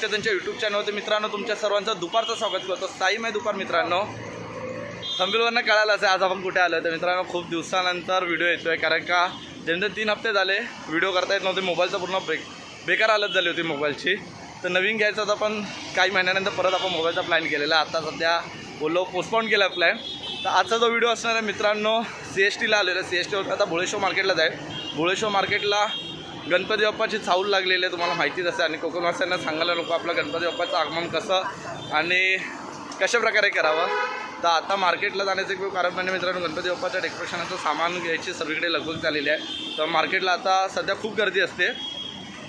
चॅनलवरती मित्रांनो तुमच्या सर्वांचं दुपारचं स्वागत करतो. टाईम आहे दुपार मित्रांनो. थंबीलवरनं कळालं असेल आज आपण कुठे आलो तर मित्रांनो खूप दिवसानंतर व्हिडिओ येतो आहे कारण का जेणेकरून तीन हप्ते झाले व्हिडिओ करता येत नव्हते मोबाईलचं पूर्ण ब्रेक बेकार हालत झाली होती मोबाईलची तर नवीन घ्यायचं तर पण काही महिन्यानंतर परत आपण मोबाईलचा प्लॅन केलेला. आता सध्या बोललो पोस्टपॉन केला प्लॅन तर आजचा जो व्हिडिओ असणार आहे मित्रांनो सी एस टीला आलेला सी एस टीवर आता भुळेश्वर मार्केटला जाईल. भुळेश्वर मार्केटला गणपती बाप्पाची चाऊल लागलेली आहे तुम्हाला माहितीच असेल. आणि कोकणवासियांना सांगायला नको आपलं गणपती बाप्पाचं आगमन कसं आणि कशा प्रकारे करावं? तर आता मार्केटला जाण्याचं एक कारण म्हणजे मित्रांनो गणपती बाप्पाच्या डेकोरेशनचं सामान घ्यायची सगळीकडे लगबग झालेली आहे. तर मार्केटला आता सध्या खूप गर्दी असते.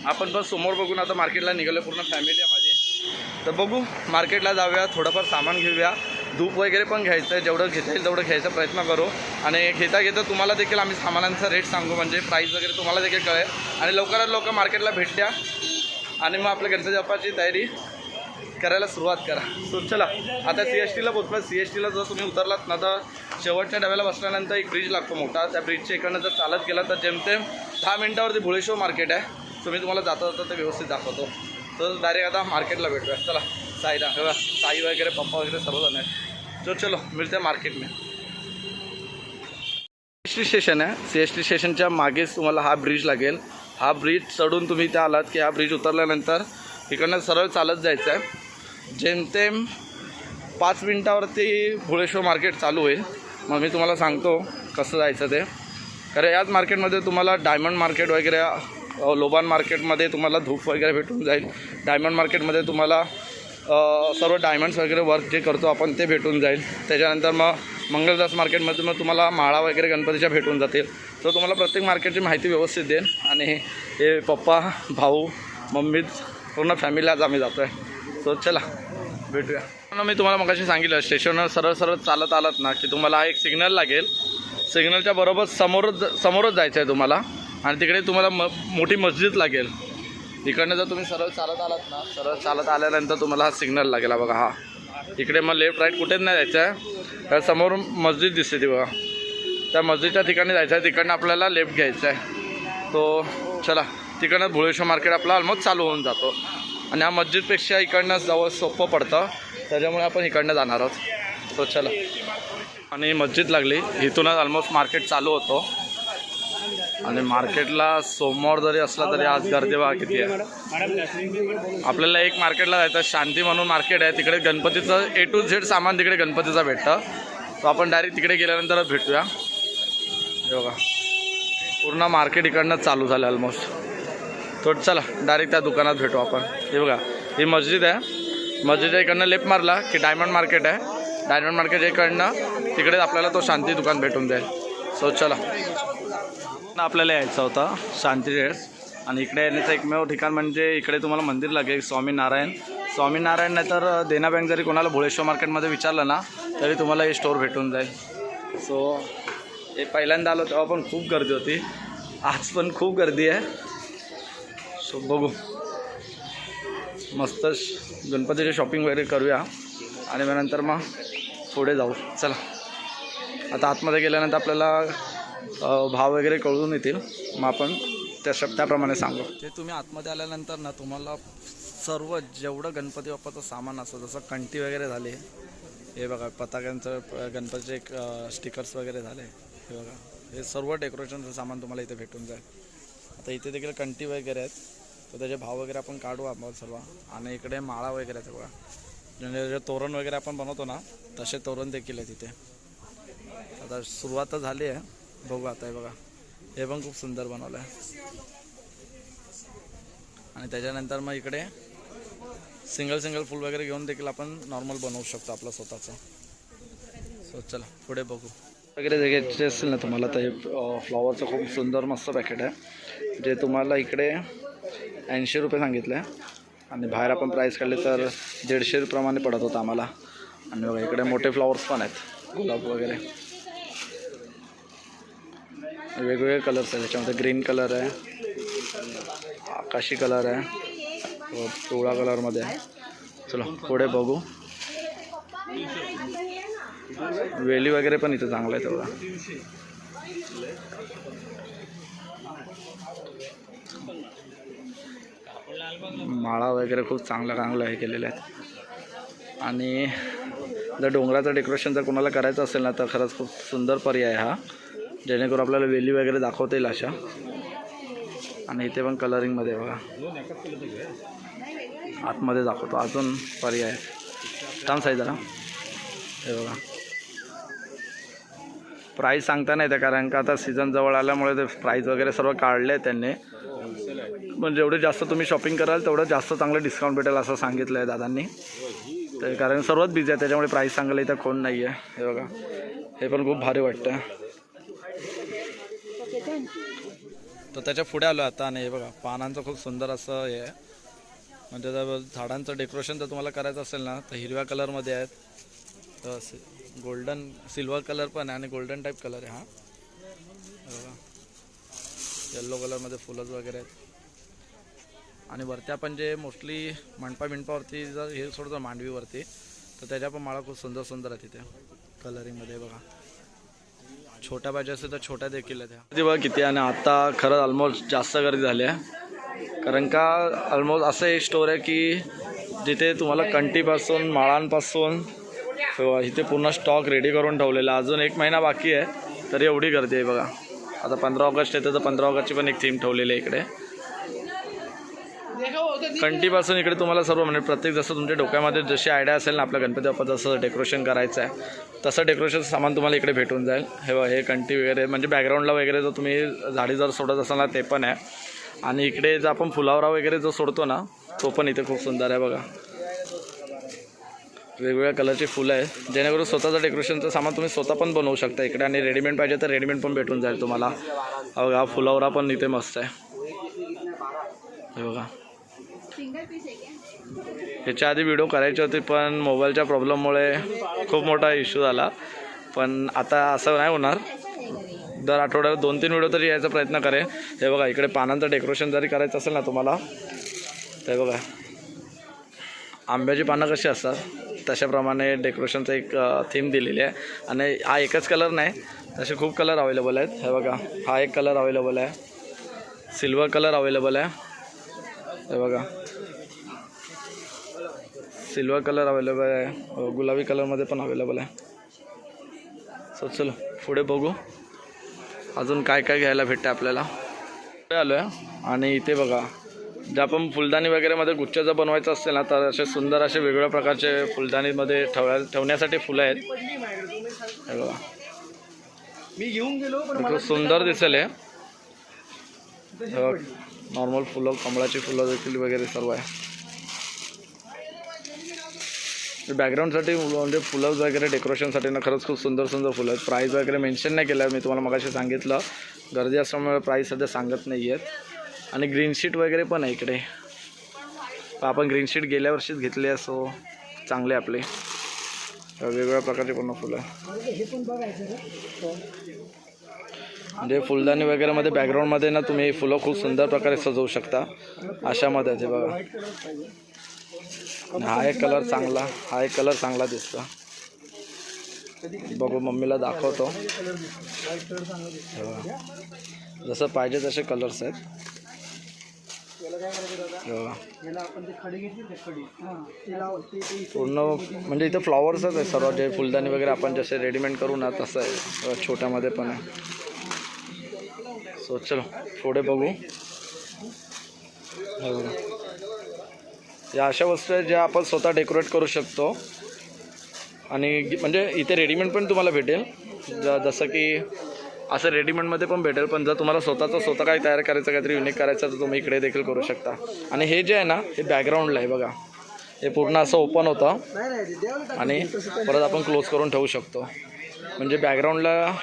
आपण पण समोर बघून आता मार्केटला निघालो पूर्ण फॅमिली आहे माझी. तर बघू मार्केटला जाऊया थोडंफार सामान घेऊया. धूप वगैरे पण घ्यायचं आहे जेवढं घेता येईल तेवढं घ्यायचा प्रयत्न करू. आणि घेता घेता तुम्हाला देखील आम्ही सामानांचा रेट सांगू म्हणजे प्राईस वगैरे तुम्हाला देखील कळेल. आणि लवकरात लवकर मार्केटला भेट द्या. आणि मग आपल्या गणपती बाप्पाची तयारी करायला सुरुवात करा. सो चला. आता सी एस टीला पोचला सी एस टीला जर तुम्ही उतरलात ना तर शेवटच्या डब्याला बसल्यानंतर एक ब्रिज लागतो मोठा. त्या ब्रिजच्या इकडनं जर चालत गेला तर जेमतेम दहा मिनटावरती भुळेश्वर मार्केट आहे. सो मी तुम्हाला जाता जाता ते व्यवस्थित दाखवतो. तर डायरेक्ट आता मार्केटला भेटूया. चला. साई दाखवा साई वगैरे पप्पा वगैरे सर्वजण आहेत तो चलो मिळते मार्केट में। सी एस टी स्टेशन आहे सी एस टी स्टेशनच्या मागेच तुम्हाला हा ब्रिज लागेल. हा ब्रिज चढून तुम्ही इथे आलात की हा ब्रिज उतरल्यानंतर इकडनं सरळ चालत जायचं आहे जेमतेम पाच मिनटावरती भुळेश्वर मार्केट चालू होईल. मग मी तुम्हाला सांगतो कसं जायचं ते. कारण याच मार्केटमध्ये तुम्हाला डायमंड मार्केट वगैरे लोबान मार्केटमध्ये तुम्हाला धूप वगैरे भेटून जाईल. डायमंड मार्केटमध्ये तुम्हाला सर्व डायमंड्स वगैरे वर्क जे करतो आपण ते भेटून जाईल. त्याच्यानंतर मग मंगलदास मार्केटमध्ये मग तुम्हाला माळा वगैरे गणपतीच्या भेटून जातील. तर तुम्हाला प्रत्येक मार्केटची माहिती व्यवस्थित देईन. आणि हे पप्पा भाऊ मम्मी पूर्ण फॅमिली आज आम्ही जातो आहे सो चला भेटूया. म्हणून मी तुम्हाला मगाशी सांगितलं स्टेशनवर सरळ सरळ चालत आलात ना की तुम्हाला हा एक सिग्नल लागेल. सिग्नलच्या बरोबर समोरच समोरच जायचं आहे तुम्हाला. आणि तिकडे तुम्हाला म मोठी मस्जिद लागेल. इकडनं जर तुम्ही सरळ चालत आलात ना सरळ चालत आल्यानंतर तुम्हाला हा सिग्नल लागेल बघा हा. इकडे मग लेफ्ट राईट कुठेच नाही जायचं आहे तर समोर मस्जिद दिसते ती बघा. त्या मस्जिदच्या ठिकाणी जायचं आहे तिकडनं आपल्याला लेफ्ट घ्यायचा आहे तो चला तिकडनं भुळेश्वर मार्केट आपला ऑलमोस्ट चालू होऊन जातो. आणि हा मस्जिदपेक्षा इकडनं जवळ सोपं पडतं. त्याच्यामुळे आपण इकडनं जाणार आहोत. तो चला. आणि मस्जिद लागली. इथूनच ऑलमोस्ट मार्केट चालू होतो. आणि मार्केटला सोमवार जरी असला तरी आज गर्दी बघा किती आहे. आपल्याला एक मार्केटला जायचं शांती म्हणून मार्केट आहे. तिकडे गणपतीचं ए टू झेड सामान तिकडे गणपतीचं भेटतं. तो आपण डायरेक्ट तिकडे गेल्यानंतरच भेटूया. हे बघा. पूर्ण मार्केट इकडनं चालू झालं ऑलमोस्ट थोडं चला डायरेक्ट त्या दुकानात भेटू आपण. हे बघा ही मस्जिद आहे. मस्जिदच्या इकडनं लेफ्ट मारला की डायमंड मार्केट आहे. डायमंड मार्केट इकडनं तिकडेच आपल्याला तो शांती दुकान भेटून जाईल. सो चला. आपल्याला यायचा होता शांती ट्रेडर्स आणि इकडे येण्याचं एकमेव ठिकाण म्हणजे इकडे तुम्हाला मंदिर लागेल स्वामीनारायण. स्वामीनारायण नाही तर देना बँक जरी कोणाला भुळेश्वर मार्केटमध्ये विचारलं ना तरी तुम्हाला हे स्टोअर भेटून जाईल. सो हे पहिल्यांदा आलो तेव्हा पण खूप गर्दी होती. आज पण खूप गर्दी आहे. सो बघू. मस्त गणपतीची शॉपिंग वगैरे करूया. आणि मग नंतर मग पुढे जाऊ. चला. आता आतमध्ये गेल्यानंतर आपल्याला भाव वगैरे कळून येतील. मग आपण त्या शब्दाप्रमाणे त्याप्रमाणे सांगू. ते तुम्ही आतमध्ये आल्यानंतर ना तुम्हाला सर्व जेवढं गणपती बाप्पाचं सामान असतं जसं कंटी वगैरे झाले हे बघा पताक्यांचं गणपतीचे एक स्टिकर्स वगैरे झाले हे बघा. हे सर्व डेकोरेशनचं सामान तुम्हाला इथे भेटून जाईल. आता इथे देखील कंटी वगैरे आहेत. तर त्याचे भाव वगैरे आपण काढू आपण सर्व. आणि इकडे माळा वगैरे आहेत बघा. म्हणजे जे तोरण वगैरे आपण बनवतो ना तसे तोरण देखील आहेत इथे. आता सुरुवात झाली आहे. बघू आता हे बघा. हे पण खूप सुंदर बनवलं आहे. आणि त्याच्यानंतर मग इकडे सिंगल सिंगल फुल वगैरे घेऊन देखील आपण नॉर्मल बनवू शकतो आपलं स्वतःचं. सो चला पुढे बघू. वगैरे जे घ्यायचे असेल ना तुम्हाला तर हे फ्लॉवरचं खूप सुंदर मस्त पॅकेट आहे. जे तुम्हाला इकडे ऐंशी रुपये सांगितलं. आहे आणि बाहेर आपण प्राईस काढले तर दीडशे प्रमाणे पडत होतं आम्हाला. आणि बघा इकडे मोठे फ्लॉवर्स पण आहेत. गुलाब वगैरे. वेगवेगळे कलर्स आहेत. त्याच्यामध्ये ग्रीन कलर आहे आकाशी कलर आहे व पिवळा कलरमध्ये आहे. चला पुढे बघू. वेली वगैरे पण इथं चांगलं आहे तेवढा. माळा वगैरे खूप चांगला चांगलं हे केलेलं आहेत. आणि जर डोंगराचं डेकोरेशन जर कोणाला करायचं असेल ना तर खरंच खूप सुंदर पर्याय हा. जेणेकरून आपल्याला वेली वगैरे दाखवता येईल अशा. आणि इथे पण कलरिंगमध्ये बघा. आतमध्ये दाखवतो. अजून पर्याय छान थांब साई जरा. हे बघा. प्राईस सांगता नाही ते कारण का आता सीझन जवळ आल्यामुळे ते प्राईस वगैरे सर्व काढले त्यांनी. पण जेवढे जास्त तुम्ही शॉपिंग कराल तेवढं जास्त चांगलं डिस्काउंट भेटेल असं सांगितलं आहे दादांनी. तर कारण सर्वात बिझी आहे त्याच्यामुळे प्राईस सांगायला इथं कोण नाही आहे हे बघा. हे पण खूप भारी वाटतं तर त्याच्या पुढे आलो आता आणि हे बघा पानांचं खूप सुंदर असं हे आहे. म्हणजे जर झाडांचं डेकोरेशन जर तुम्हाला करायचं असेल ना तर हिरव्या कलरमध्ये आहेत. तर गोल्डन सिल्वर कलर पण आहे आणि गोल्डन टाईप कलर आहे हा. येल्लो कलरमध्ये फुलंच वगैरे आहेत. आणि वरती आपण जे मोस्टली मंडपा मिंडपावरती जर हे सोडतो मांडवीवरती तर त्याच्या पण माळा खूप सुंदर सुंदर आहे तिथे कलरिंगमध्ये बघा. छोट्या पाहिजे असेल तर छोट्या देखील बघा किती आणि आता खरंच ऑलमोस्ट जास्त गर्दी झाली आहे. कारण का ऑलमोस्ट असं एक स्टोर आहे की जिथे तुम्हाला कंटीपासून माळांपासून किंवा इथे पूर्ण स्टॉक रेडी करून ठेवलेला अजून एक महिना बाकी आहे तरी एवढी गर्दी आहे बघा. आता पंधरा ऑगस्ट येते तर पंधरा ऑगस्टची पण एक थीम ठेवलेली आहे इकडे. कंटीपासून इकडे तुम्हाला सर्व म्हणजे प्रत्येक जसं तुमच्या डोक्यामध्ये जशी आयडिया असेल ना आपल्या गणपती बाप्पा जसं डेकोरेशन करायचं आहे तसं डेकोरेशन सामान तुम्हाला इकडे भेटून जाईल. हे हे कंटी वगैरे म्हणजे बॅकग्राऊंडला वगैरे जर तुम्ही झाडी जर सोडत असाल ना ते पण आहे. आणि इकडे जर आपण फुलावरा वगैरे जो सोडतो ना तो पण इथे खूप सुंदर आहे बघा. वेगवेगळ्या कलरची फुलं आहेत. जेणेकरून स्वतःचं डेकोरेशनचं सामान तुम्ही स्वतः पण बनवू शकता इकडे. आणि रेडीमेड पाहिजे तर रेडीमेड पण भेटून जाईल तुम्हाला. बघा फुलावरा पण इथे मस्त आहे. हे बघा. ह्याच्या आधी व्हिडिओ करायचे होते पण मोबाईलच्या प्रॉब्लेममुळे खूप मोठा इश्यू झाला. पण आता असं नाही होणार. दर आठवड्याला दोन तीन व्हिडिओ तरी यायचा प्रयत्न करेन. हे बघा इकडे पानांचं डेकोरेशन जरी करायचं असेल ना तुम्हाला ते बघा. आंब्याची पानं कशी असतात? तशाप्रमाणे डेकोरेशनचं एक थीम दिलेली आहे. आणि हा एकच कलर नाही तसे खूप कलर अवेलेबल आहेत. हे बघा हा एक कलर अवेलेबल आहे. सिल्वर कलर अवेलेबल आहे. हे बघा. सिल्वर कलर अवेलेबल आहे. गुलाबी कलरमध्ये पण अवेलेबल आहे. सो चलो पुढे बघू. अजून काय काय घ्यायला भेटते आपल्याला. पुढे आलो आहे आणि इथे बघा जे आपण फुलदाणी वगैरेमध्ये गुच्छ जर बनवायचं असेल ना तर असे सुंदर असे वेगवेगळ्या प्रकारचे फुलदाणीमध्ये ठेवल्या ठेवण्यासाठी फुलं आहेत. हे बघा. मी घेऊन गेलो सुंदर दिसेल. हे नॉर्मल फुलं कमळाची फुलं देखील वगैरे सर्व आहे. बॅकग्राऊंडसाठी म्हणजे फुलं वगैरे डेकोरेशनसाठी ना खरंच खूप सुंदर सुंदर फुलं आहेत. प्राईस वगैरे मेन्शन नाही केलं मी तुम्हाला मगाशी सांगितलं. गर्दी असल्यामुळे प्राईस सध्या सांगत नाही आहेत. आणि ग्रीन शीट वगैरे पण आहे इकडे. आपण ग्रीन शीट गेल्या वर्षीच घेतली असो चांगले आपले. वेगवेगळ्या प्रकारचे पूर्ण फुलं म्हणजे फुलदाणी वगैरेमध्ये बॅकग्राऊंडमध्ये ना तुम्ही फुलं खूप सुंदर प्रकारे सजवू शकता. अशामध्ये ते बघा व्हाईट कलर पाहिजे आणि हा एक कलर चांगला हा एक कलर चांगला दिसतो. बघू मम्मीला दाखवतो. हे. जसं पाहिजे तसे कलर्स आहेत. पूर्ण म्हणजे इथं फ्लॉवर्सच आहे सर्व जे फुलदाणी वगैरे आपण जसे रेडीमेड करू ना तसं आहे. छोट्यामध्ये पण आहे. सो चलो पुढे बघा. या अशा वस्तू आहेत ज्या आपण स्वतः डेकोरेट करू शकतो. आणि म्हणजे इथे रेडीमेड पण तुम्हाला भेटेल. ज जसं की असं रेडीमेडमध्ये पण भेटेल पण जर तुम्हाला स्वतःचं स्वतः काही तयार करायचं काहीतरी युनिक करायचं तर तुम्ही इकडे देखील करू शकता. आणि हे जे आहे ना हे बॅकग्राऊंडला आहे बघा. हे पूर्ण असं ओपन होतं. आणि परत आपण क्लोज करून ठेवू शकतो. म्हणजे बॅकग्राऊंडला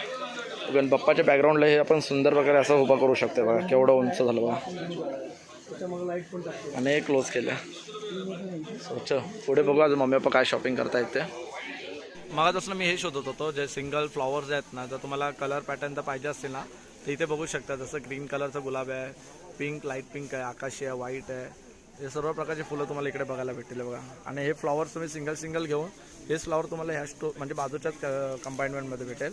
गणबाप्पाच्या बॅकग्राऊंडला हे आपण सुंदर प्रकारे असं उभा करू शकतो बघा. केवढं उंच झालं बघा. आणि हे क्लोज केलं. सो चल पुढे बघू आज मम्मी पप्पा काय शॉपिंग करतायत ते. मगापासून मी हे शोधत होतो जे सिंगल फ्लॉवर्स आहेत ना जर तुम्हाला कलर पॅटर्न तर पाहिजे असतील ना तर इथे बघू शकता जसं ग्रीन कलरचं गुलाब आहे पिंक लाइट पिंक आहे आकाशी आहे व्हाईट आहे. हे सर्व प्रकारची फुलं तुम्हाला इकडे बघायला भेटतील बघा. आणि हे फ्लॉवर्स तुम्ही सिंगल सिंगल घेऊन हेच फ्लॉवर तुम्हाला ह्या स्टो म्हणजे बाजूच्याच कंपार्टमेंटमध्ये भेटेल.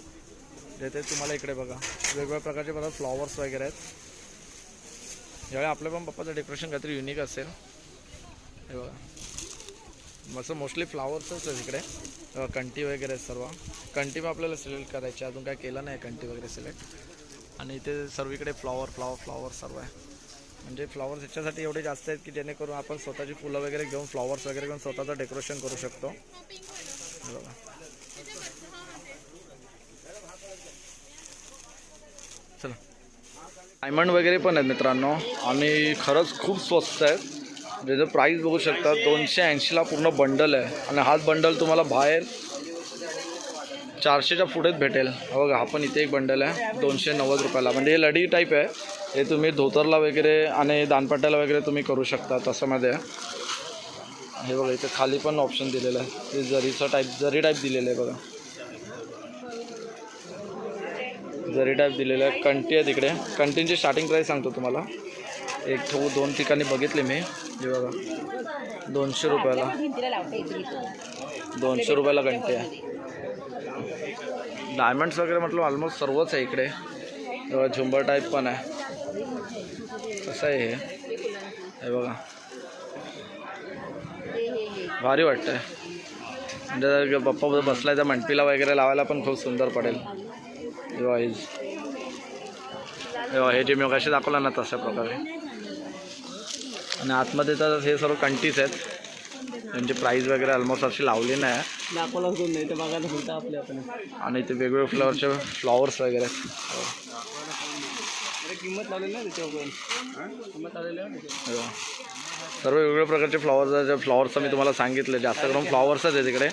जे ते तुम्हाला इकडे बघा. वेगवेगळ्या प्रकारचे बघा फ्लॉवर्स वगैरे आहेत. यावेळी आपल्या पण पप्पाचं डेकोरेशन काहीतरी युनिक असेल. हे बघा. मस्त मोस्टली फ्लावर्सच आहे तिकडे कंटी वगैरे सर्व. कंटी पण आपल्याला सिलेक्ट करायची अजून काय केलं नाही कंटी वगैरे सिलेक्ट आणि इथे सर्वीकडे फ्लॉवर फ्लॉवर फ्लॉवर सर्व आहे. म्हणजे फ्लॉवर्स याच्यासाठी एवढे जास्त आहेत की जेणेकरून आपण स्वतःची फुलं वगैरे घेऊन फ्लॉवर्स वगैरे घेऊन स्वतःचं डेकोरेशन करू शकतो. बघा. डायमंड वगैरे पण आहेत मित्रांनो. आणि खरंच खूप स्वस्त आहेत. म्हणजे ज्याचं प्राईस बघू शकता दोनशे ऐंशीला पूर्ण बंडल आहे. आणि हाच बंडल तुम्हाला बाहेर चारशेच्या पुढेच भेटेल. बघा हा पण इथे एक बंडल आहे. दोनशे नव्वद रुपयाला. म्हणजे हे लढी टाईप आहे. हे तुम्ही धोतरला वगैरे आणि दानपट्ट्याला वगैरे तुम्ही करू शकता तसंमध्ये हे बघा इथे खाली पण ऑप्शन दिलेलं आहे. ते जरीचं टाईप जरी टाईप दिलेलं आहे बघा. जरी टाईप दिलेलं आहे. कंटी आहे तिकडे. कंटींची स्टार्टिंग प्राईस सांगतो तुम्हाला. एक ठेवू दोन ठिकाणी बघितले मी. हे बघा. दोनशे रुपयाला. दोनशे रुपयाला कंटी आहे. डायमंड्स वगैरे म्हटलं ऑलमोस्ट सर्वच आहे इकडे. बघा झुंबर टाईप पण आहे. कसं आहे हे? हे बघा. भारी वाटतं आहे म्हणजे जर पप्पा बसलाय तर मंटपीला वगैरे लावायला पण खूप सुंदर पडेल. हे हे जे मी कसे दाखवला ना तशा प्रकारे आणि आतमध्ये तर हे सर्व कंटीज आहेत त्यांची प्राईस वगैरे ऑलमोस्ट अशी लावली नाही दाखवला नाही ते बघायला फक्त आपल्या आपण आणि ते वेगवेगळे फ्लॉवरचे फ्लॉवर्स वगैरे किंमत ना त्याच्यावर किंमत लावलेली सर्व वेगवेगळ्या प्रकारचे फ्लॉवर्स फ्लॉवर्स मी तुम्हाला सांगितले जास्त करून फ्लॉवर्सच आहे तिकडे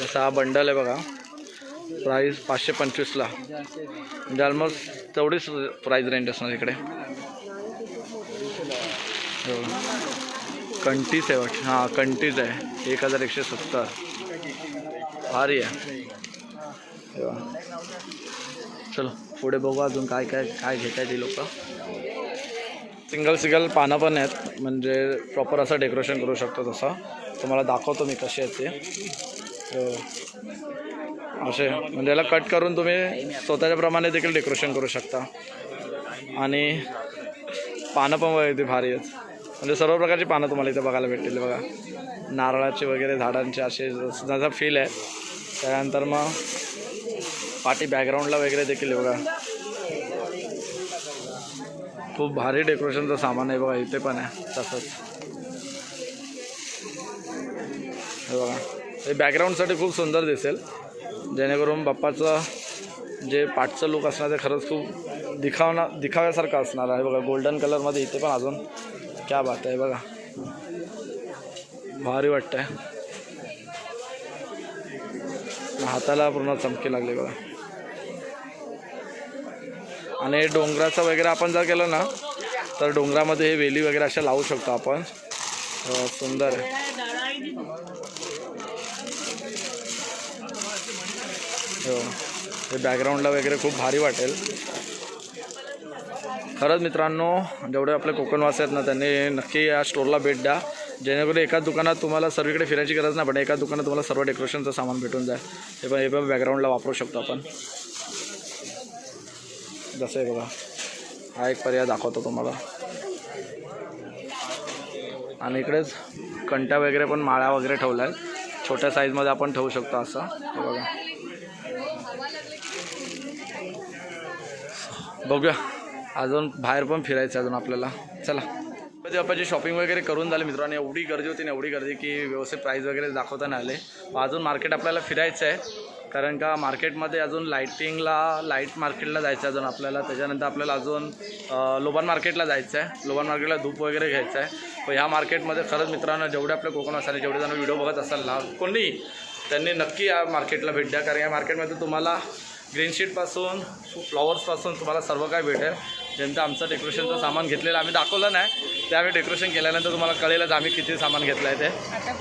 जसं हा बंडल आहे बघा प्राईस पाचशे पंचवीसला म्हणजे ऑलमोस्ट तेवढीच प्राईज रेंज असणार इकडे. हे. कंटीच आहे वाटतं. हां कंटीच आहे. एक हजार एकशे सत्तर. भारी आहे. चलो पुढे बघू अजून काय काय काय घेत आहे ती लोक. सिंगल सिंगल पानं पण आहेत. म्हणजे प्रॉपर असं डेकोरेशन करू शकतो तसं. तुम्हाला दाखवतो मी कशी आहेत ते. हो. असे. म्हणजे याला कट करून तुम्ही स्वतःच्या प्रमाणे देखील डेकोरेशन करू शकता. आणि पानं पण वगैरे इथे भारी आहेत. म्हणजे सर्व प्रकारची पानं तुम्हाला इथे बघायला भेटतील. बघा. नारळाचे वगैरे झाडांचे असे जसा फील आहे. त्यानंतर मग पाठी बॅकग्राऊंडला वगैरे देखील बघा. खूप भारी डेकोरेशनचं सामान आहे बघा. इथे पण आहे तसंच. हे बघा. हे बॅकग्राऊंडसाठी खूप सुंदर दिसेल. जेणेकरून बाप्पाचं जे पाठचं लुक असणार ते खरंच खूप दिखावना दिखाव्यासारखं असणार आहे. बघा गोल्डन कलरमध्ये इथे पण अजून क्या बात आहे बघा. भारी वाटतंय. हाताला पूर्ण चमकी लागली बघा. आणि डोंगराचं वगैरे आपण जर केलं ना तर डोंगरामध्ये हे वेली वगैरे अशा लावू शकतो आपण. सुंदर आहे. हो. हे बॅकग्राऊंडला वगैरे खूप भारी वाटेल. खरंच मित्रांनो जेवढे आपले कोकणवासी आहेत ना त्यांनी नक्की या स्टोरला भेट द्या. जेणेकरून एकाच दुकानात तुम्हाला सर्वीकडे फिरायची गरज नाही पण एकाच दुकानात तुम्हाला सर्व डेकोरेशनचं सामान भेटून जाईल. हे पण हे पण बॅकग्राऊंडला वापरू शकतो आपण. जसं आहे बघा हा एक पर्याय दाखवतो तुम्हाला. आणि इकडेच कंट्या वगैरे पण माळ्या वगैरे ठेवल्या आहेत छोट्या साईजमध्ये आपण ठेवू शकतो असं. हे बघा. बघूया. अजून बाहेर पण फिरायचं अजून आपल्याला. चला. गणपती आपण शॉपिंग वगैरे करून झाले मित्रांनो एवढी गर्दी होती ना एवढी गर्दी की व्यवस्थित प्राईस वगैरे दाखवता नाही आले. अजून मार्केट आपल्याला फिरायचं आहे. कारण का मार्केटमध्ये अजून लाईटिंगला लाइट मार्केटला जायचं आहे अजून आपल्याला. त्याच्यानंतर आपल्याला अजून लोबान मार्केटला जायचं आहे. लोबान मार्केटला धूप वगैरे घ्यायचं आहे. पण ह्या मार्केटमध्ये खरंच मित्रांनो जेवढे आपल्या कोकण असाल जेवढे जण व्हिडिओ बघत असाल ना कोणी त्यांनी नक्की या मार्केटला भेट द्या. कारण या मार्केटमध्ये तुम्हाला ग्रीन शीटपासून फ्लॉवर्सपासून तुम्हाला सर्व काय भेटेल. ज्यांचं आमचं डेकोरेशनचं सामान घेतलेलं आम्ही दाखवलं नाही. त्यावेळी डेकोरेशन केल्यानंतर तुम्हाला कळेलच आम्ही किती सामान घेतलं आहे ते.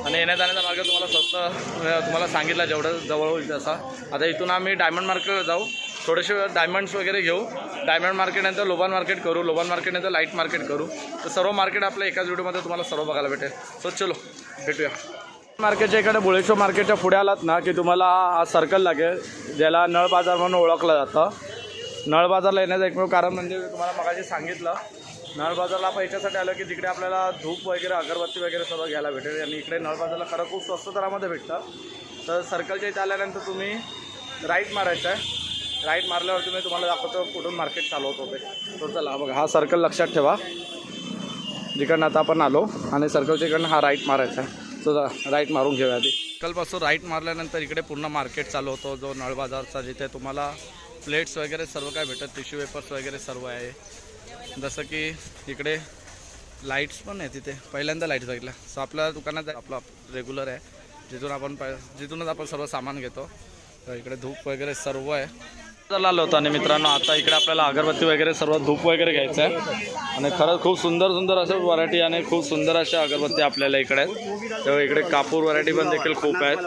आणि येण्या जाण्याचा मार्ग तुम्हाला स्वस्त तुम्हाला सांगितलं जेवढं जवळ होईल तसा. आता इथून आम्ही डायमंड मार्केटला जाऊ. थोडेसे डायमंड्स वगैरे घेऊ. डायमंड मार्केटनंतर लोबान मार्केट करू. लोबान मार्केटनंतर लाइट मार्केट करू. तर सर्व मार्केट आपल्या एकाच व्हिडिओमध्ये तुम्हाला सर्व बघायला भेटेल. सो चलो भेटूया. मार्केटच्या इकडे बुळेश्वर मार्केटच्या पुढे आलात ना की तुम्हाला हा सर्कल लागेल ज्याला नळ बाजार म्हणून ओळखलं जातं. नळ बाजारला येण्याचं एकमेव कारण म्हणजे तुम्हाला मगाशी सांगितलं नळ बाजारला आपण याच्यासाठी की तिकडे आपल्याला धूप वगैरे अगरबत्ती वगैरे सर्व घ्यायला भेटेल. आणि इकडे नळ बाजारला खरं खूप स्वस्त दरामध्ये भेटतं. तर सर्कलच्या इथे आल्यानंतर तुम्ही राईट मारायचं आहे. राईट मारल्यावरती मी तुम्हाला दाखवतो कुठून मार्केट चालू होतो ते. तो चला बघा हा सर्कल लक्षात ठेवा. जिकडनं आता आपण आलो आणि सर्कलच्या इकडनं हा राईट मारायचा आहे. तो राईट मारून घेऊया आधी. कलपासून राईट मारल्यानंतर इकडे पूर्ण मार्केट चालू होतो जो नळ बाजारचा जिथे तुम्हाला प्लेट्स वगैरे सर्व काय भेटत टिश्यू पेपर्स वगैरे सर्व आहे. जसं की इकडे लाईट्स पण आहे तिथे. पहिल्यांदा लाईट्स बघितल्या सो आपल्या दुकानात आपला रेग्युलर आहे. जिथून आपण पै जिथूनच आपण सर्व सामान घेतो. तर इकडे धूप वगैरे सर्व आहे. आलो होता आणि मित्रांनो आता इकडे आपल्याला अगरबत्ती वगैरे सर्व धूप वगैरे घ्यायचं आहे. आणि खरंच खूप सुंदर सुंदर असं व्हरायटी आणि खूप सुंदर अशा अगरबत्ती आपल्याला इकडे आहेत. तेव्हा इकडे कापूर व्हरायटी पण देखील खूप आहेत.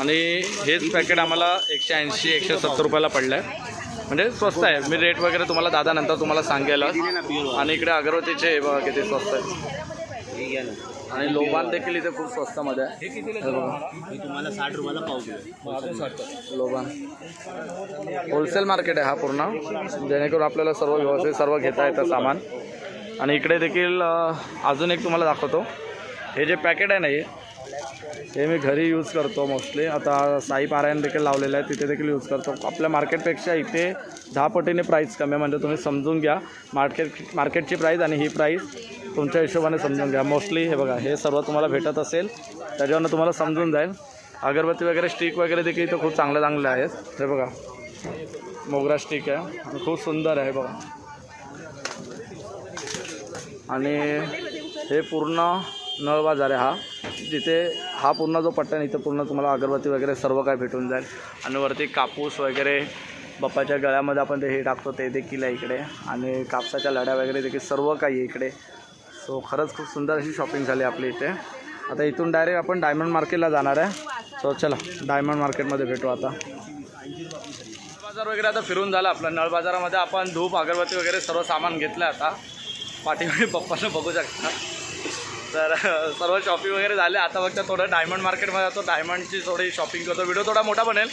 आणि हेच पॅकेट आम्हाला एकशे ऐंशी एकशे सत्तर रुपयाला पडलं आहे म्हणजे स्वस्त आहे. मी रेट वगैरे तुम्हाला दादा नंतर तुम्हाला सांगेल आणि इकडे अगरबत्तीचे हे बघा किती स्वस्त आहे आणि लोबान देखील इथे खूप स्वस्तामध्ये आहे. तुम्हाला साठ रुपयाला पाव किलो लोबान होलसेल मार्केट आहे हा पूर्ण. जेणेकरून आपल्याला सर्व व्यवस्थित सर्व घेता येतं सामान. आणि इकडे देखील अजून एक तुम्हाला दाखवतो. हे जे पॅकेट आहे ना हे हे मी घरी यूज करतो मोस्टली आता साई पारायण देखील लावलेलं आहे. तिथे देखील यूज करतो. आपल्या मार्केटपेक्षा इथे दहा पटीने प्राईस कमी आहे. म्हणजे तुम्ही समजून घ्या. मार्केट मार्केटची प्राईस आणि ही प्राईस तुमच्या हिशोबाने समजून घ्या. मोस्टली हे बघा हे सर्व तुम्हाला भेटत असेल त्याच्यावरनं तुम्हाला समजून जाईल. अगरबत्ती वगैरे स्टिक वगैरे देखील इथं खूप चांगल्या चांगले आहेत. हे बघा मोगरा स्टिक आहे. आणि खूप सुंदर आहे बघा. आणि हे पूर्ण नळ बाजार आहे हा. जिथे हा पूर्ण जो पट्टा आहे इथं पूर्ण तुम्हाला अगरबत्ती वगैरे सर्व काय भेटून जाईल. आणि वरती कापूस वगैरे बाप्पाच्या गळ्यामध्ये आपण ते हे टाकतो ते देखील आहे इकडे. आणि कापसाच्या लड्या वगैरे देखील सर्व काही इकडे. सो खरंच खूप सुंदर अशी शॉपिंग झाली आपली इथे. आता इथून डायरेक्ट आपण डायमंड मार्केटला जाणार आहे. सो चला डायमंड मार्केटमध्ये भेटू आता. बाजार वगैरे आता फिरून झालं आपलं. नळ बाजारामध्ये आपण धूप अगरबत्ती वगैरे सर्व सामान घेतलं आता. पाठीमागे पप्पानं बघू शकता. तर सर्व शॉपिंग वगैरे झाले. आता फक्त थोडं डायमंड मार्केटमध्ये जातो. डायमंडची थोडी शॉपिंग करतो. व्हिडिओ थोडा मोठा बनेल.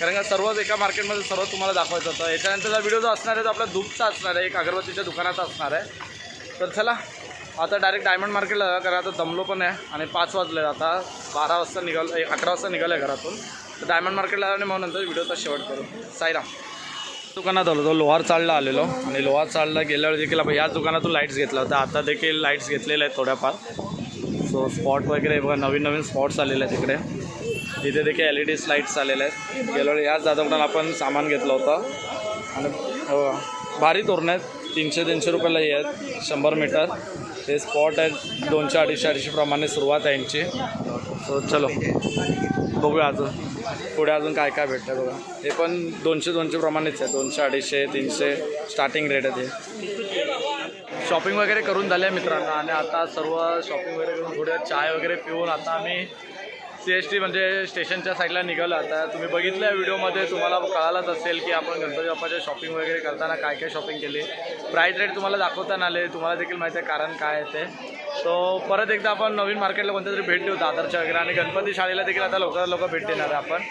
कारण का सर्वच एका मार्केटमध्ये सर्व तुम्हाला दाखवायचं होतं. याच्यानंतरचा व्हिडिओ जो असणार आहे तो आपला धूपचा असणार आहे. एक अगरबत्तीच्या दुकानाचा असणार आहे. तर चला आता डायरेक्ट डायमंड मार्केटला जा कारण आता दमलो पण आहे आणि पाच वाजले आता बारा वाजता निघाल अकरा वाजता निघालं आहे घरातून. तर डायमंड मार्केटला आणि मग नंतर व्हिडिओचा शेवट करू. साईराम. दुकानात आलो तो लोहार चाळला आलेलो. आणि लोहार चाळला गेल्यावर देखील आपण याच दुकानातून लाईट्स घेतला होता आता देखील लाईट्स घेतलेल्या आहेत थोड्याफार. सो स्पॉट वगैरे बघा नवीन नवीन स्पॉट्स आलेले आहेत तिकडे तिथे देखील एल ई डीज लाईट्स आलेल्या आहेत. गेल्यावर याच दादाकडून आपण सामान घेतलं होतं. आणि हो, भारी तोरण आहेत. तीनशे तीनशे रुपयाला हे आहेत. शंभर मीटर हे स्पॉट आहेत. दोनशे अडीचशे अडीचशेप्रमाणे सुरुवात आहे यांची. सो चलो. बघूया अजून. पुढे अजून काय काय भेटतं बघा. हे पण दोनशे दोनशे प्रमाणेच आहे. दोनशे अडीचशे तीनशे. स्टार्टिंग रेट आहे ते. शॉपिंग वगैरे करून झाले मित्रांनो. आणि आता सर्व शॉपिंग वगैरे करून थोडं चाय वगैरे पिऊन आता आम्ही सी एस टी म्हणजे स्टेशनच्या साईडला निघालो. आता तुम्ही बघितलं व्हिडिओमध्ये. तुम्हाला कळालंच असेल की आपण गणपती बाप्पाच्या शॉपिंग वगैरे करताना काय काय शॉपिंग केली. प्राईज रेट तुम्हाला दाखवताना आले तुम्हाला देखील माहिती आहे कारण काय आहे ते. सो परत एकदा आपण नवीन मार्केटला कोणत्या तरी भेट देऊ दादरच्या वगैरे. आणि गणपती शाळेला देखील आता लवकरात लवकर भेट देणार आहे आपण.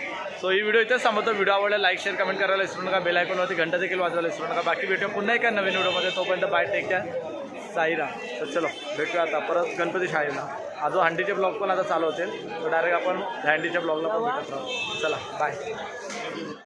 सो ही व्हिडिओ इथेच सांगतो व्हिडिओ आवडला लाईक शेअर कमेंट करायला विसरू नका. बेल आयकॉनवरती घंटा देखील वाजवायला विसरू नका. बाकी भेटूया पुन्हा एका नवीन व्हिडिओमध्ये तोपर्यंत बाय टेक केअर साईरा. तर चलो भेटूया आता. परत गणपती शाळेला. अजून हंडीचे ब्लॉग पण आता चालू होतील. तर डायरेक्ट आपण हँडीच्या ब्लॉगला पण भेटत राहू. चला बाय